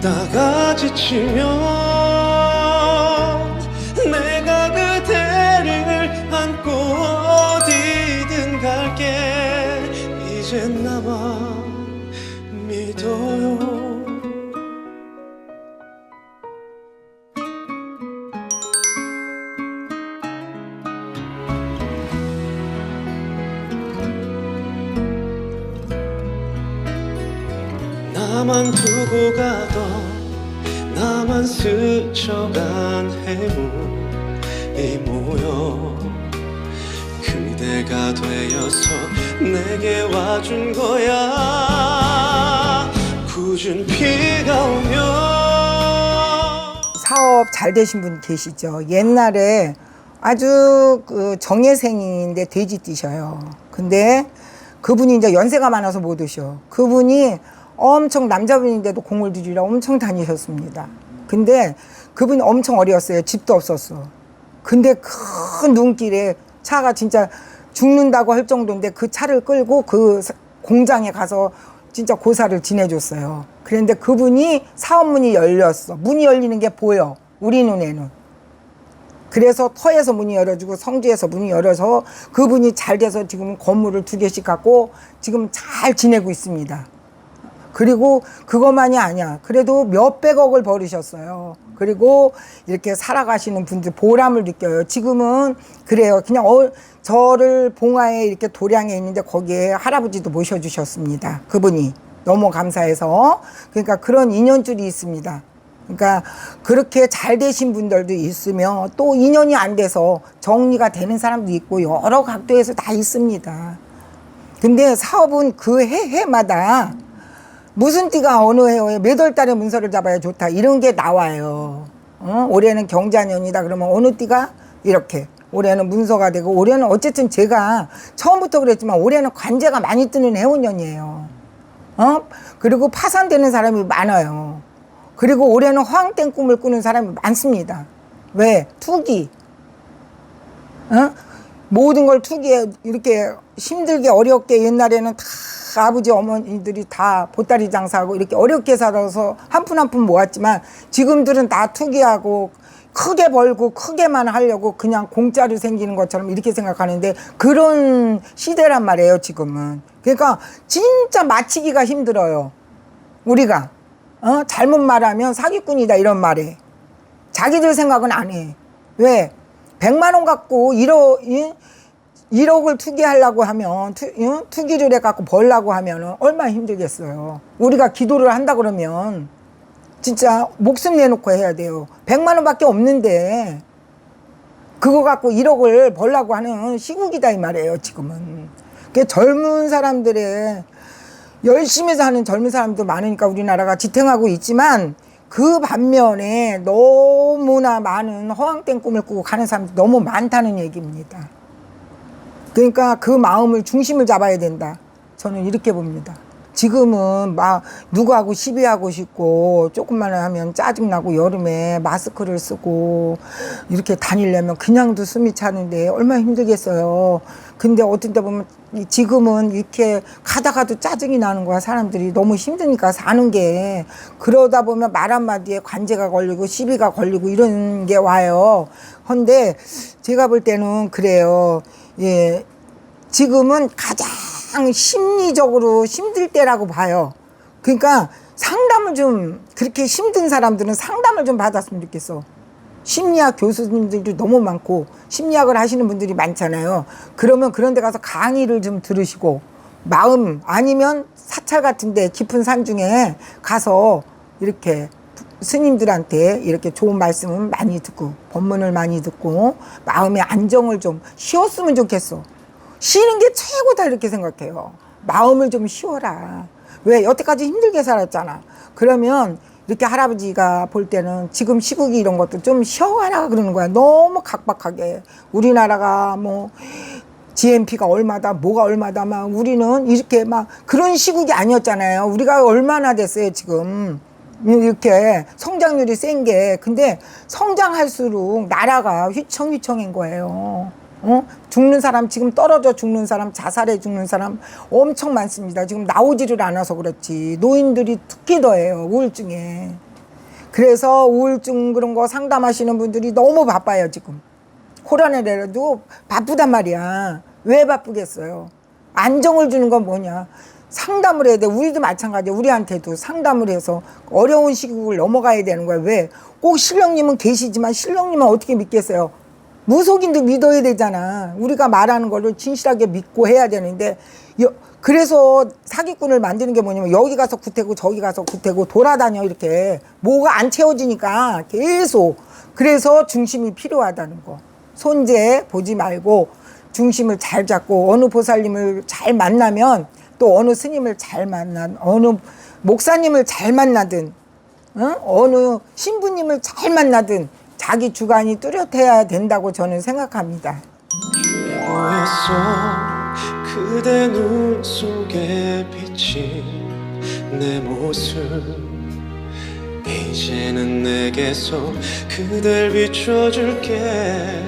걷다가 지치면 내가 그대를 안고 어디든 갈게. 이젠 나만 나만 두고 가던 나만 스쳐간 해물이 모여 그대가 되어서 내게 와준 거야 굳은 비가 오면 사업 잘 되신 분 계시죠? 옛날에 아주 그 정예생인데 돼지 뛰셔요. 근데 그분이 이제 연세가 많아서 못 오셔. 그분이 엄청 남자분인데도 공을 들이라 엄청 다니셨습니다. 근데 그분이 엄청 어려웠어요. 집도 없었어. 근데 큰 눈길에 차가 진짜 죽는다고 할 정도인데 그 차를 끌고 그 사- 공장에 가서 진짜 고사를 지내줬어요. 그런데 그분이 사업문이 열렸어. 문이 열리는 게 보여. 우리 눈에는. 그래서 터에서 문이 열어주고 성주에서 문이 열어서 그분이 잘 돼서 지금 건물을 두 개씩 갖고 지금 잘 지내고 있습니다. 그리고 그것만이 아니야. 그래도 몇백억을 벌으셨어요. 그리고 이렇게 살아가시는 분들 보람을 느껴요. 지금은 그래요. 그냥 어, 저를 봉화에 이렇게 도량에 있는데 거기에 할아버지도 모셔주셨습니다. 그분이. 너무 감사해서. 그러니까 그런 인연줄이 있습니다. 그러니까 그렇게 잘 되신 분들도 있으며 또 인연이 안 돼서 정리가 되는 사람도 있고 여러 각도에서 다 있습니다. 근데 사업은 그 해, 해마다 무슨 띠가 어느 해에 몇 월 달에 문서를 잡아야 좋다 이런 게 나와요. 어? 올해는 경자년이다 그러면 어느 띠가 이렇게 올해는 문서가 되고 올해는 어쨌든 제가 처음부터 그랬지만 올해는 관제가 많이 뜨는 해운년이에요. 어? 그리고 파산되는 사람이 많아요. 그리고 올해는 허황된 꿈을 꾸는 사람이 많습니다. 왜? 투기. 어? 모든 걸 투기에 이렇게 힘들게 어렵게 옛날에는 다 아버지 어머니들이 다 보따리 장사하고 이렇게 어렵게 살아서 한 푼 한 푼 모았지만 지금들은 다 투기하고 크게 벌고 크게만 하려고 그냥 공짜로 생기는 것처럼 이렇게 생각하는데 그런 시대란 말이에요 지금은 그러니까 진짜 맞히기가 힘들어요 우리가 어? 잘못 말하면 사기꾼이다 이런 말에 자기들 생각은 안 해. 왜? 100만 원 갖고 1억, 이? 1억을 투기하려고 하면, 투, 응? 투기를 해갖고 벌라고 하면 얼마나 힘들겠어요. 우리가 기도를 한다 그러면 진짜 목숨 내놓고 해야 돼요. 100만 원밖에 없는데 그거 갖고 1억을 벌라고 하는 시국이다 이 말이에요, 지금은. 그 젊은 사람들의 열심히 사는 젊은 사람도 많으니까 우리나라가 지탱하고 있지만 그 반면에 너무나 많은 허황된 꿈을 꾸고 가는 사람도 너무 많다는 얘기입니다. 그러니까 그 마음을 중심을 잡아야 된다. 저는 이렇게 봅니다. 지금은 막 누구하고 시비하고 싶고 조금만 하면 짜증나고 여름에 마스크를 쓰고 이렇게 다니려면 그냥도 숨이 차는데 얼마나 힘들겠어요. 근데 어떤 때 보면 이 지금은 이렇게 가다가도 짜증이 나는 거야. 사람들이 너무 힘드니까 사는 게 그러다 보면 말 한마디에 관제가 걸리고 시비가 걸리고 이런 게 와요. 근데 제가 볼 때는 그래요. 예. 지금은 가장 심리적으로 힘들 때라고 봐요. 그러니까 상담을 좀 그렇게 힘든 사람들은 상담을 좀 받았으면 좋겠어. 심리학 교수님들도 너무 많고 심리학을 하시는 분들이 많잖아요. 그러면 그런 데 가서 강의를 좀 들으시고 마음 아니면 사찰 같은데 깊은 산 중에 가서 이렇게 스님들한테 이렇게 좋은 말씀을 많이 듣고 법문을 많이 듣고 마음의 안정을 좀 쉬었으면 좋겠어. 쉬는 게 최고다 이렇게 생각해요. 마음을 좀 쉬어라. 왜 여태까지 힘들게 살았잖아. 그러면 이렇게 할아버지가 볼 때는 지금 시국이 이런 것도 좀 쉬어가라 그러는 거야. 너무 각박하게. 우리나라가 뭐 GNP가 얼마다, 뭐가 얼마다, 막 우리는 이렇게 막 그런 시국이 아니었잖아요. 우리가 얼마나 됐어요, 지금. 이렇게 성장률이 센 게. 근데 성장할수록 나라가 휘청휘청인 거예요. 어? 죽는 사람, 지금 떨어져 죽는 사람, 자살해 죽는 사람 엄청 많습니다. 지금 나오지를 않아서 그렇지. 노인들이 특히 더해요, 우울증에. 그래서 우울증 그런 거 상담하시는 분들이 너무 바빠요, 지금. 코로나라도 바쁘단 말이야. 왜 바쁘겠어요? 안정을 주는 건 뭐냐? 상담을 해야 돼. 우리도 마찬가지야. 우리한테도 상담을 해서 어려운 시국을 넘어가야 되는 거야. 왜? 꼭 신령님은 계시지만 신령님은 어떻게 믿겠어요? 무속인도 믿어야 되잖아. 우리가 말하는 거를 진실하게 믿고 해야 되는데, 여- 그래서 사기꾼을 만드는 게 뭐냐면, 여기 가서 구태고 저기 가서 구태고 돌아다녀, 이렇게. 뭐가 안 채워지니까 계속. 그래서 중심이 필요하다는 거. 손재 보지 말고 중심을 잘 잡고 어느 보살님을 잘 만나면 또 어느 스님을 잘 만나, 어느 목사님을 잘 만나든 응? 어느 신부님을 잘 만나든 자기 주관이 뚜렷해야 된다고 저는 생각합니다. 그대 눈 속에 비친 내 모습 이제는 내게서 그댈 비춰줄게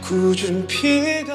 굳은 피가